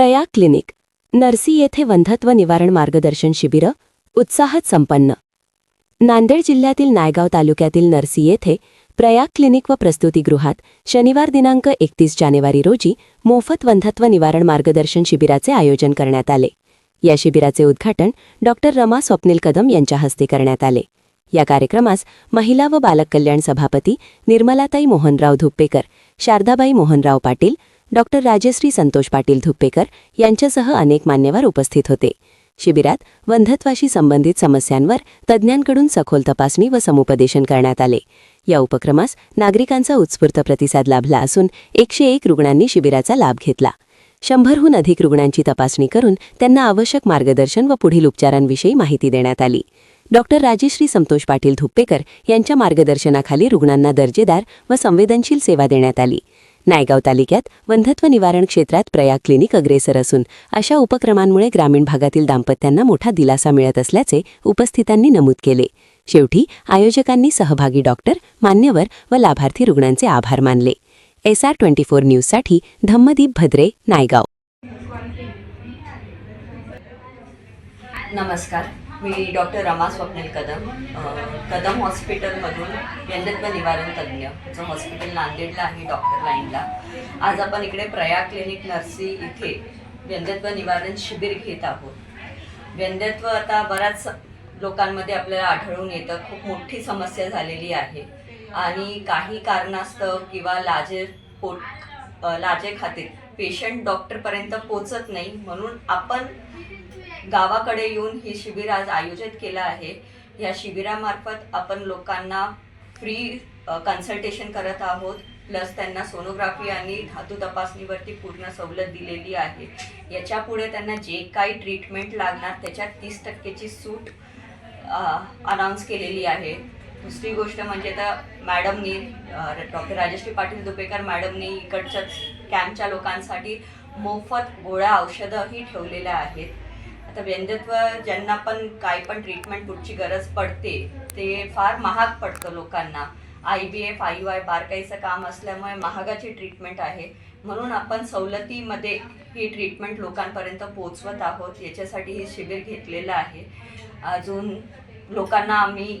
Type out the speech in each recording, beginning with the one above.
Prayag clinic Narsi येथे वंधत्व निवारण मार्गदर्शन शिबिरं उत्साहात संपन्न. नांदेड जिल्ह्यातील नायगाव तालुक्यातील नरसी येथे प्रयाग क्लिनिक व प्रस्तुतीगृहात शनिवार दिनांक एकतीस जानेवारी रोजी मोफत वंधत्व निवारण मार्गदर्शन शिबिराचे आयोजन करण्यात आले. या शिबिराचे उद्घाटन डॉक्टर रमा स्वप्नील कदम यांच्या हस्ते करण्यात आले. या कार्यक्रमास महिला व बालक कल्याण सभापती निर्मलाताई मोहनराव धुप्पेकर शारदाबाई मोहनराव पाटील डॉक्टर राजश्री संतोष पाटील धुप्पेकर यांच्यासह अनेक मान्यवर उपस्थित होते. शिबिरात वंधत्वाशी संबंधित समस्यांवर तज्ज्ञांकडून सखोल तपासणी व समुपदेशन करण्यात आले. या उपक्रमास नागरिकांचा उत्स्फूर्त प्रतिसाद लाभला असून एकशे एक रुग्णांनी शिबिराचा लाभ घेतला. शंभरहून अधिक रुग्णांची तपासणी करून त्यांना आवश्यक मार्गदर्शन व पुढील उपचारांविषयी माहिती देण्यात आली. डॉक्टर राजेश्री संतोष पाटील धुप्पेकर यांच्या मार्गदर्शनाखाली रुग्णांना दर्जेदार व संवेदनशील सेवा देण्यात आली. नायगाव तालुक्यात वंधत्व निवारण क्षेत्रात प्रयाग क्लिनिक अग्रेसर असून अशा उपक्रमांमुळे ग्रामीण भागातील दाम्पत्यांना मोठा दिलासा मिळत असल्याचे उपस्थितांनी नमूद केले. शेवटी आयोजकांनी सहभागी डॉक्टर मान्यवर व लाभार्थी रुग्णांचे आभार मानले. एस आर ट्वेंटी फोर न्यूजसाठी धम्मदीप भद्रे नायगाव. नमस्कार. मी डॉक्टर रमा स्वप्नील कदम कदम हॉस्पिटलमधून व्यंदत्व निवारण तज्ज्ञ जो हॉस्पिटल नांदेडला आहे डॉक्टर लाईनला. आज आपण इकडे प्रया क्लिनिक नर्सी इथे व्यंदत्व निवारण शिबिर घेत आहोत. व्यंधत्व आता बऱ्याच लोकांमध्ये आपल्याला आढळून येतं. खूप मोठी समस्या झालेली आहे. आणि काही कारणास्तव किंवा लाजे पोट लाजे खातीत पेशंट डॉक्टरपर्यंत पोचत नाही. म्हणून आपण गावाकडे येऊन हे शिबिर आज आयोजित केलं आहे. या शिबिरामार्फत आपण लोकांना फ्री कन्सल्टेशन करत आहोत. प्लस त्यांना सोनोग्राफी आणि धातू तपासणीवरती पूर्ण सवलत दिलेली आहे. याच्यापुढे त्यांना जे काही ट्रीटमेंट लागणार त्याच्यात तीस टक्केची सूट अनाऊन्स केलेली आहे. दुसरी गोष्ट म्हणजे तर मॅडमनी डॉक्टर राजश्री पाटील दुपेकर मॅडमनी इकडच्याच कॅम्पच्या लोकांसाठी मोफत गोळ्या औषधंही ठेवलेल्या आहेत. आता व्यंजत्व ज्यांना पण काही पण ट्रीटमेंट पुढची गरज पडते ते फार महाग पडतं लोकांना. I V F I U I बारकाईचं काम असल्यामुळे महागाची ट्रीटमेंट आहे. म्हणून आपण सवलतीमध्ये ही ट्रीटमेंट लोकांपर्यंत पोचवत आहोत याच्यासाठी हे शिबिर घेतलेलं आहे. अजून लोकांना आम्ही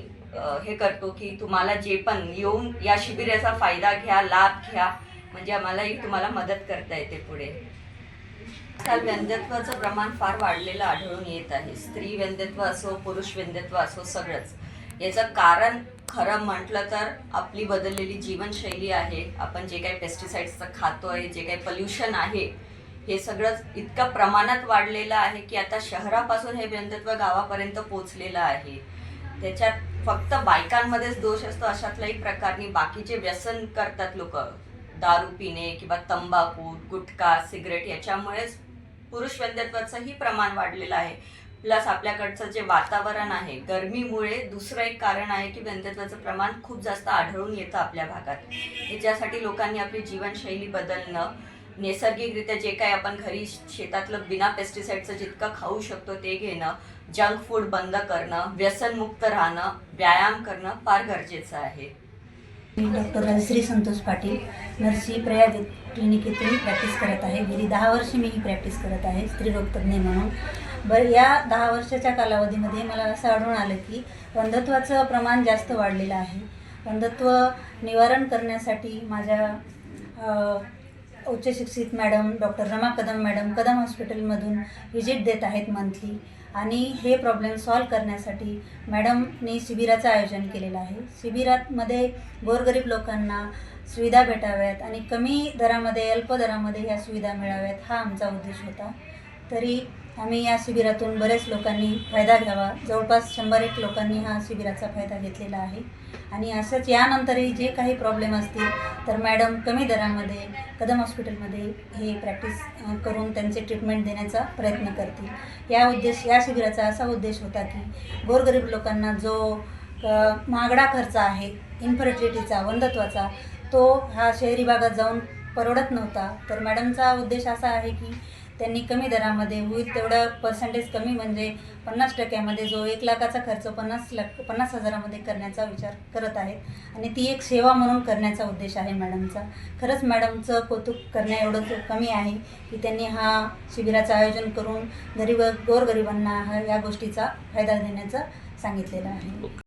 हे करतो की तुम्हाला जे पण येऊन या शिबिराचा फायदा घ्या लाभ घ्या म्हणजे आम्हालाही तुम्हाला मदत करता येते पुढे. आजकाल व्यंध्यत्वाचं प्रमाण फार वाढलेलं आढळून येत आहे. स्त्री व्यंध्यत्व असो पुरुष व्यंध्यत्व असो सगळंच. याचं कारण खरं म्हटलं तर आपली बदललेली जीवनशैली आहे. आपण जे काही पेस्टिसाईड्सचं आहे जे काही पल्युशन आहे हे सगळंच इतकं प्रमाणात वाढलेलं आहे की आता शहरापासून हे व्यंध्यत्व गावापर्यंत पोचलेलं आहे. त्याच्यात फक्त बायकांमध्येच दोष असतो अशातलाही प्रकारनी बाकीचे व्यसन करतात लोक. दारू पिणे किंवा तंबाखू गुटखा सिगरेट याच्यामुळेच पुरुष वैद्यत्वाचंही प्रमाण वाढलेलं आहे. प्लस आपल्याकडचं जे वातावरण आहे गरमीमुळे दुसरं एक कारण आहे की व्यंध्यत्वाचं प्रमाण खूप जास्त आढळून येतं आपल्या भागात. याच्यासाठी लोकांनी आपली जीवनशैली बदलणं नैसर्गिकरित्या जे काही आपण घरी शेतातलं बिना पेस्टिसाईडचं जितकं खाऊ शकतो ते घेणं जंक फूड बंद करणं व्यसनमुक्त राहणं व्यायाम करणं फार गरजेचं आहे. मी डॉक्टर श्री संतोष पाटील नर्सी प्रयाग क्लिनिक येथे प्रॅक्टिस करत आहे. गेली दहा वर्ष मी ही प्रॅक्टिस करत आहे स्त्रीरोगतज्ञ म्हणून. बरं या दहा वर्षाच्या कालावधीमध्ये मला असं आढळून आलं की वंधत्वाचं प्रमाण जास्त वाढलेलं आहे. वंधत्व निवारण करण्यासाठी माझ्या उच्चशिक्षित madam doctor Rama Kadam madam Kadam हॉस्पिटलमधून व्हिजिट देत आहेत मंथली. आणि हे प्रॉब्लेम सॉल्व करण्यासाठी मॅडमनी शिबिराचं आयोजन केलेलं आहे. शिबिरामध्ये गोरगरीब लोकांना सुविधा भेटाव्यात आणि कमी दरामध्ये अल्प दरामध्ये ह्या सुविधा मिळाव्यात हा आमचा उद्देश होता. तरी आम्ही या शिबिरातून बरेच लोकांनी फायदा घ्यावा. जवळपास शंभर एक लोकांनी हा शिबिराचा फायदा घेतलेला आहे. आणि असंच यानंतरही जे काही प्रॉब्लेम असतील तर मॅडम कमी दरामध्ये कदम हॉस्पिटलमध्ये हे प्रॅक्टिस करून त्यांचे ट्रीटमेंट देण्याचा प्रयत्न करतील. या उद्देश या शिबिराचा असा उद्देश होता की गोरगरीब लोकांना जो महागडा खर्च आहे इन्फर्टिलिटीचा वंधत्वाचा तो हा शहरी भागात जाऊन परवडत नव्हता. तर मॅडमचा उद्देश असा आहे की त्यांनी कमी दरामध्ये होईल तेवढं पर्सेंटेज कमी म्हणजे पन्नास टक्क्यामध्ये जो एक लाखाचा खर्च पन्नास लाख पन्नास हजारामध्ये करण्याचा विचार करत आहेत. आणि ती एक सेवा म्हणून करण्याचा उद्देश आहे मॅडमचा. खरंच मॅडमचं कौतुक करण्या एवढं कमी आहे की त्यांनी हा शिबिराचं आयोजन करून गरीब गोरगरिबांना हा या गोष्टीचा फायदा देण्याचं सांगितलेलं आहे.